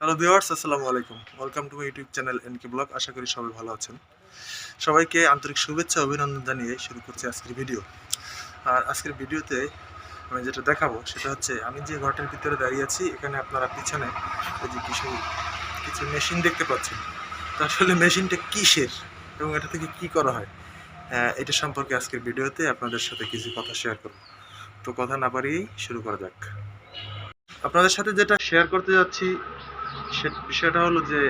Hello viewers আসসালামু আলাইকুম। Welcome to my YouTube channel NK blog আশা করি সবাই ভালো আছেন। সবাইকে আন্তরিক শুভেচ্ছা অভিনন্দন জানিয়ে শুরু করছি আজকের ভিডিও আর আজকের ভিডিওতে আমি যেটা দেখাবো সেটা হচ্ছে আমি যে ঘরটার ভিতরে দাঁড়িয়ে আছি এখানে আপনারা পিছনে এই যে কিছু কিছু মেশিন দেখতে পাচ্ছেন। তো আসলে মেশিনটা কিসের এবং এটা থেকে কি করা হয়? আহ, এটা সম্পর্কে আজকের ভিডিওতে আপনাদের সাথে কিছু কথা শেয়ার করব। তো কথা না পারিয়েই শুরু করা যাক। আপনাদের সাথে যেটা শেয়ার করতে যাচ্ছি সে বিষয়টা হলো যে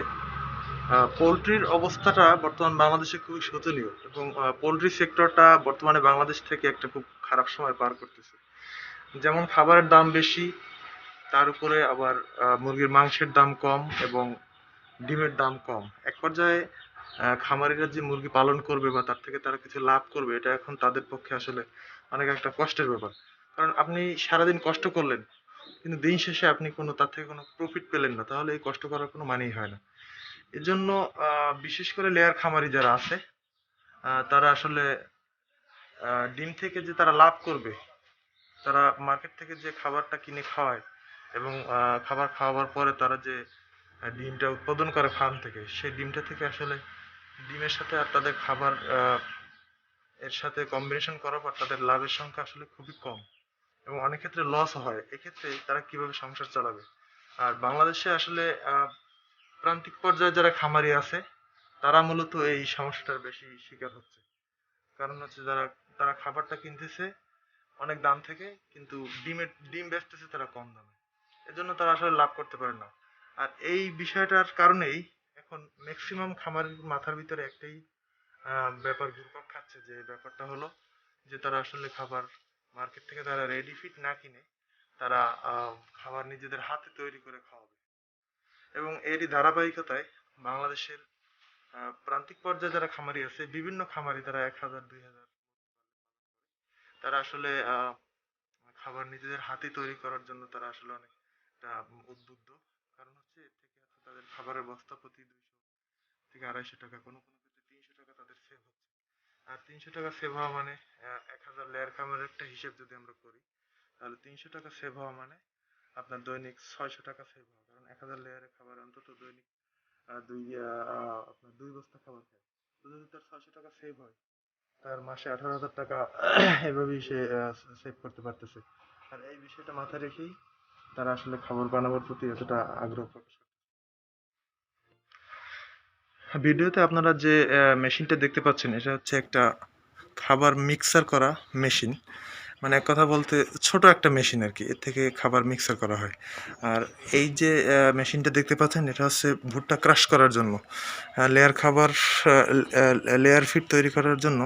পোলট্রির অবস্থাটা বর্তমান বাংলাদেশে খুবই শোচনীয় এবং পোলট্রি সেক্টরটা বর্তমানে বাংলাদেশ থেকে একটা খুব খারাপ সময় পার করতেছে। যেমন খাবারের দাম বেশি, তার উপরে আবার মুরগির মাংসের দাম কম এবং ডিমের দাম কম। এক পর্যায়ে খামারিরা যে মুরগি পালন করবে বা তার থেকে তারা কিছু লাভ করবে, এটা এখন তাদের পক্ষে আসলে অনেক একটা কষ্টের ব্যাপার। কারণ আপনি সারাদিন কষ্ট করলেন কিন্তু দিন শেষে আপনি কোনো তার থেকে কোনো প্রফিট পেলেন না তাহলে এই কষ্ট করার কোনো মানেই হয় না। এর জন্য আহ, বিশেষ করে লেয়ার খামারি যারা আছে তারা আসলে ডিম থেকে যে তারা লাভ করবে তারা মার্কেট থেকে যে খাবারটা কিনে খাওয়ায় এবং খাবার খাওয়াবার পরে তারা যে ডিমটা উৎপাদন করে ফার্ম থেকে সেই ডিমটা থেকে আসলে ডিমের সাথে আর তাদের খাবার এর সাথে কম্বিনেশন করার পর তাদের লাভের সংখ্যা আসলে খুবই কম। এবং অনেক ক্ষেত্রে লস হয়। এক্ষেত্রে তারা কীভাবে সংসার চালাবে? আর বাংলাদেশে আসলে প্রান্তিক পর্যায়ে যারা খামারি আছে, তারা মূলত এই সমস্যাটার বেশি শিকার হচ্ছে। কারণ হচ্ছে যারা, তারা খাবারটা কিনতেছে অনেক দাম থেকে, কিন্তু ডিমের ডিম বেচতেছে তারা কম দামে। এজন্য তারা আসলে লাভ করতে পারে না। আর এই বিষয়টার কারণেই এখন ম্যাক্সিমাম খামারের মাথার ভিতরে একটাই ব্যাপার ঘুরপাক খাচ্ছে যে ব্যাপারটা হলো যে তারা আসলে খাবার মার্কেট থেকে তারা রেডি ফিট না কিনে তারা খাবার নিজেদের হাতে তৈরি করে খাওয়াবে। এবং এরই ধারাবাহিকতায় বাংলাদেশের প্রান্তিক পর্যায়ে যারা খামারি আছে, বিভিন্ন খামারি তারা এক হাজার, দুই হাজার তারা আসলে খাবার নিজেদের হাতে তৈরি করার জন্য তারা আসলে অনেক উদ্বুদ্ধ। কারণ হচ্ছে এর থেকে তাদের খাবারের বস্তা প্রতি দুইশো থেকে আড়াইশো টাকা কোনো কোনো ক্ষেত্রে তিনশো টাকা তাদের সেভ হচ্ছে আর তিনশো টাকা সেভ হওয়া মানে এক হাজার লেয়ার খামারের একটা হিসেব যদি আমরা করি, তাহলে তিনশো টাকা সেভ হওয়া মানে আপনার দৈনিক ছয়শো টাকা সেভ হওয়া। কারণ এক হাজার লেয়ারের খাবার অন্তত দৈনিক দুই আপনার দুই বস্তা খাবার খায়। তো যদি তার ছয়শো টাকা সেভ হয়, তার মাসে আঠারো হাজার টাকা এভাবেই সে সেভ করতে পারতেছে। আর এই বিষয়টা মাথায় রেখেই তারা আসলে খাবার বানাবার প্রতি এতটা আগ্রহ প্রকাশ করে ভিডিওতে আপনারা যে মেশিনটা দেখতে পাচ্ছেন, এটা হচ্ছে একটা খাবার মিক্সার করা মেশিন মানে এক কথা বলতে, ছোট একটা মেশিন আর কি, এর থেকে খাবার মিক্সার করা হয়। আর এই যে মেশিনটা দেখতে পাচ্ছেন, এটা হচ্ছে ভুট্টা ক্রাশ করার জন্য। লেয়ার খাবার লেয়ার ফিট তৈরি করার জন্য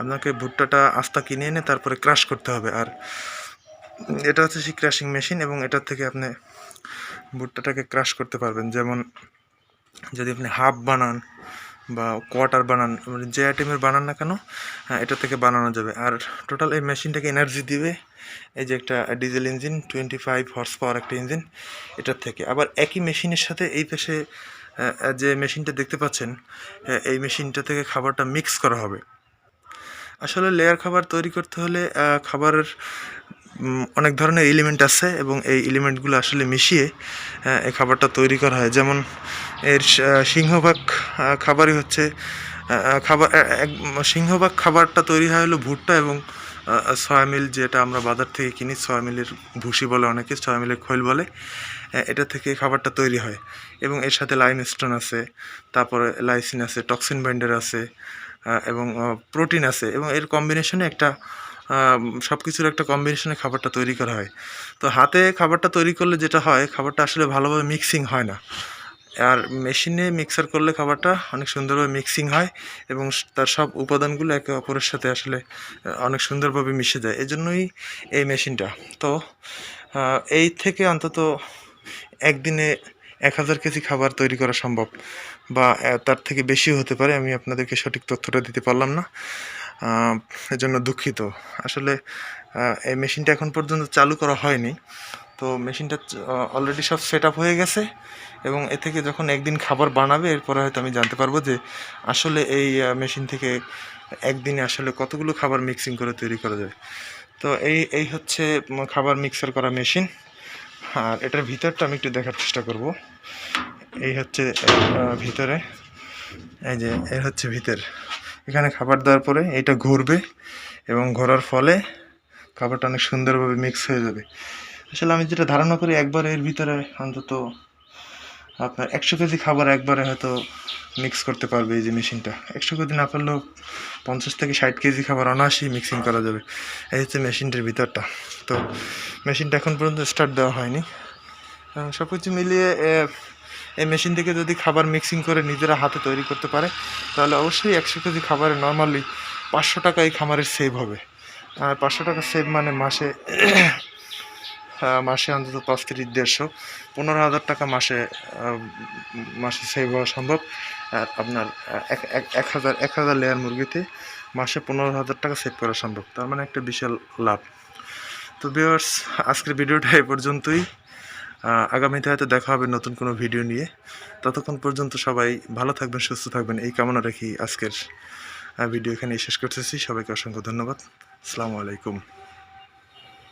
আপনাকে ভুট্টাটা আস্তা কিনে এনে তারপরে ক্রাশ করতে হবে। আর এটা হচ্ছে সেই ক্রাশিং মেশিন এবং এটার থেকে আপনি ভুট্টাটাকে ক্রাশ করতে পারবেন। যেমন যদি আপনি হাফ বানান বা কোয়ার্টার বানান মানে যে আইটেমের বানান না কেন হ্যাঁ, এটা থেকে বানানো যাবে। আর টোটাল এই মেশিনটাকে এনার্জি দিবে এই যে একটা diesel engine twenty five horse power একটা ইঞ্জিন এটার থেকে। আবার একই মেশিনের সাথে এই পাশে যে মেশিনটা দেখতে পাচ্ছেন আহ, এই মেশিনটা থেকে খাবারটা মিক্স করা হবে। আসলে লেয়ার খাবার তৈরি করতে হলে খাবারের অনেক ধরনের এলিমেন্ট আছে এবং এই এলিমেন্টগুলো আসলে মিশিয়ে আহ, এই খাবারটা তৈরি করা হয়। যেমন এর সিংহভাগ খাবারই হচ্ছে খাবার সিংহভাগ খাবারটা তৈরি হয় হলো ভুট্টা এবং সয়া মিল যেটা আমরা বাজার থেকে কিনি সয়া মিলের ভুসি বলে অনেকে সয়া মিলের খৈল বলে এটা থেকে খাবারটা তৈরি হয়। এবং এর সাথে লাইম স্টোন আছে, তারপরে লাইসিন আছে টক্সিন বাইন্ডার আছে এবং প্রোটিন আছে, এবং এর কম্বিনেশনে একটা সব কিছুর একটা কম্বিনেশনে খাবারটা তৈরি করা হয়। তো হাতে খাবারটা তৈরি করলে যেটা হয়, খাবারটা আসলে ভালোভাবে মিক্সিং হয় না। আর মেশিনে মিক্সার করলে খাবারটা অনেক সুন্দরভাবে মিক্সিং হয় এবং তার সব উপাদানগুলো একে অপরের সাথে আসলে অনেক সুন্দরভাবে মিশে যায়। এজন্যই এই মেশিনটা। তো এই থেকে অন্তত একদিনে এক হাজার কেজি খাবার তৈরি করা সম্ভব বা তার থেকে বেশিও হতে পারে, আমি আপনাদেরকে সঠিক তথ্যটা দিতে পারলাম না। এজন্য দুঃখিত। আসলে এই মেশিনটা এখন পর্যন্ত চালু করা হয়নি। তো মেশিনটা অলরেডি সব সেট আপ হয়ে গেছে এবং এ থেকে যখন একদিন খাবার বানাবে, এরপরে হয়তো আমি জানতে পারব যে আসলে এই মেশিন থেকে একদিনে আসলে কতগুলো খাবার মিক্সিং করে তৈরি করা যায়। তো এই এই হচ্ছে খাবার মিক্সার করা মেশিন আর এটার ভিতরটা আমি একটু দেখার চেষ্টা করব। এই হচ্ছে ভিতরে। এই যে, এর হচ্ছে ভিতর। এখানে খাবার দেওয়ার পরে এটা ঘুরবে এবং ঘোরার ফলে খাবারটা অনেক সুন্দরভাবে মিক্স হয়ে যাবে। আসলে আমি যেটা ধারণা করি, একবার এর ভিতরে অন্তত আপনার একশো কেজি খাবার একবারে হয়তো মিক্স করতে পারবে এই যে মেশিনটা। একশো কেজি না পারলেও পঞ্চাশ থেকে ষাট কেজি খাবার অনায়াসেই মিক্সিং করা যাবে। এই হচ্ছে মেশিনটার ভিতরটা। তো মেশিনটা এখন পর্যন্ত স্টার্ট দেওয়া হয়নি। সব কিছু মিলিয়ে এই মেশিন থেকে যদি খাবার মিক্সিং করে নিজেরা হাতে তৈরি করতে পারে, তাহলে অবশ্যই একশো কেজি খাবারে নর্মালি পাঁচশো টাকা এই খামারের সেভ হবে। আর পাঁচশো টাকা সেভ মানে মাসে মাসে অন্তত পাঁচ থেকে দেড়শো। পনেরো হাজার টাকা মাসে মাসে সেভ হওয়া সম্ভব। আর আপনার এক হাজার এক হাজার লেয়ার মুরগিতে মাসে পনেরো হাজার টাকা সেভ করা সম্ভব। তার মানে একটা বিশাল লাভ। তো ভিউয়ার্স আজকের ভিডিওটা এই পর্যন্তই। আগামীতে হয়তো দেখা হবে নতুন কোনো ভিডিও নিয়ে। ততক্ষণ পর্যন্ত সবাই ভালো থাকবেন, সুস্থ থাকবেন। এই কামনা রাখি আজকের ভিডিও এখানেই শেষ করতেছি। সবাইকে অসংখ্য ধন্যবাদ। আসসালামু আলাইকুম।